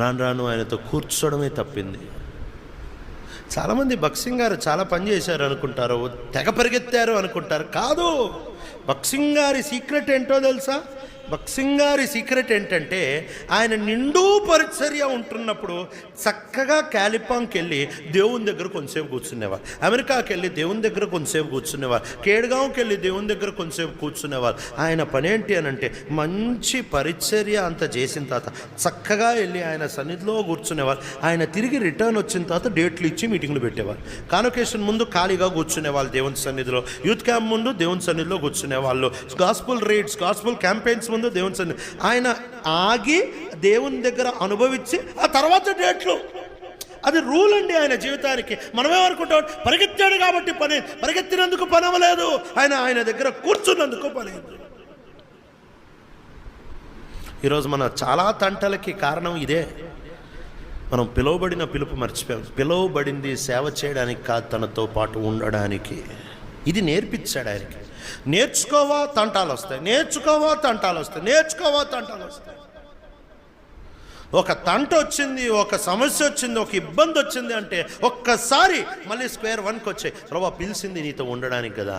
రాను రాను ఆయనతో కూర్చోవడమే తప్పింది. చాలామంది బక్సింగ్ గారు చాలా పని చేశారు అనుకుంటారు తెగ పరిగెత్తారు అనుకుంటారు. కాదు బక్సింగ్ గారి సీక్రెట్ ఏంటో తెలుసా? బక్సింగ్ గారి సీక్రెట్ ఏంటంటే ఆయన నిండు పరిచర్య ఉంటున్నప్పుడు చక్కగా క్యాలిపాంకి వెళ్ళి దేవుని దగ్గర కొంతసేపు కూర్చునేవారు. అమెరికాకి వెళ్ళి దేవుని దగ్గర కొంతసేపు కూర్చునేవారు. కేడుగాంకి వెళ్ళి దేవుని దగ్గర కొంతసేపు కూర్చునేవారు. ఆయన పనేంటి అని అంటే మంచి పరిచర్య అంత చేసిన తర్వాత చక్కగా వెళ్ళి ఆయన సన్నిధిలో కూర్చునేవారు. ఆయన తిరిగి రిటర్న్ వచ్చిన తర్వాత డేట్లు ఇచ్చి మీటింగ్లు పెట్టేవారు. కాన్వకేషన్ ముందు ఖాళీగా కూర్చునేవాళ్ళు దేవుని సన్నిధిలో. యూత్ క్యాంప్ ముందు దేవుని సన్నిధిలో కూర్చునేవాళ్ళు. గాస్పుల్ రీడ్స్ గాస్పుల్ క్యాంపెయిన్స్ ముందు దేవుని సన్ని ఆయన ఆగి దేవుని దగ్గర అనుభవించి ఆ తర్వాత డేట్లు. అది రూల్ అండి ఆయన జీవితానికి. మనమేమనుకుంటాం పరిగెత్తాడు కాబట్టి పని పరిగెత్తినందుకు పని అవ్వలేదు. ఆయన ఆయన దగ్గర కూర్చున్నందుకు పని ఈరోజు మన చాలా తంటలకి కారణం ఇదే. మనం పిలువబడిన పిలుపు మర్చిపోయాం. పిలువబడింది సేవ చేయడానికి కాదు తనతో పాటు ఉండడానికి. ఇది నేర్పించాడు ఆయనకి. నేర్చుకోవా తంటాలు వస్తాయి నేర్చుకోవా తంటాలు వస్తాయి నేర్చుకోవా తంటాలు వస్తాయి ఒక తంట వచ్చింది ఒక సమస్య వచ్చింది ఒక ఇబ్బంది వచ్చింది అంటే ఒక్కసారి మళ్ళీ స్క్వేర్ వన్కి వచ్చాయి ప్రభా పిలిచింది నీతో ఉండడానికి కదా.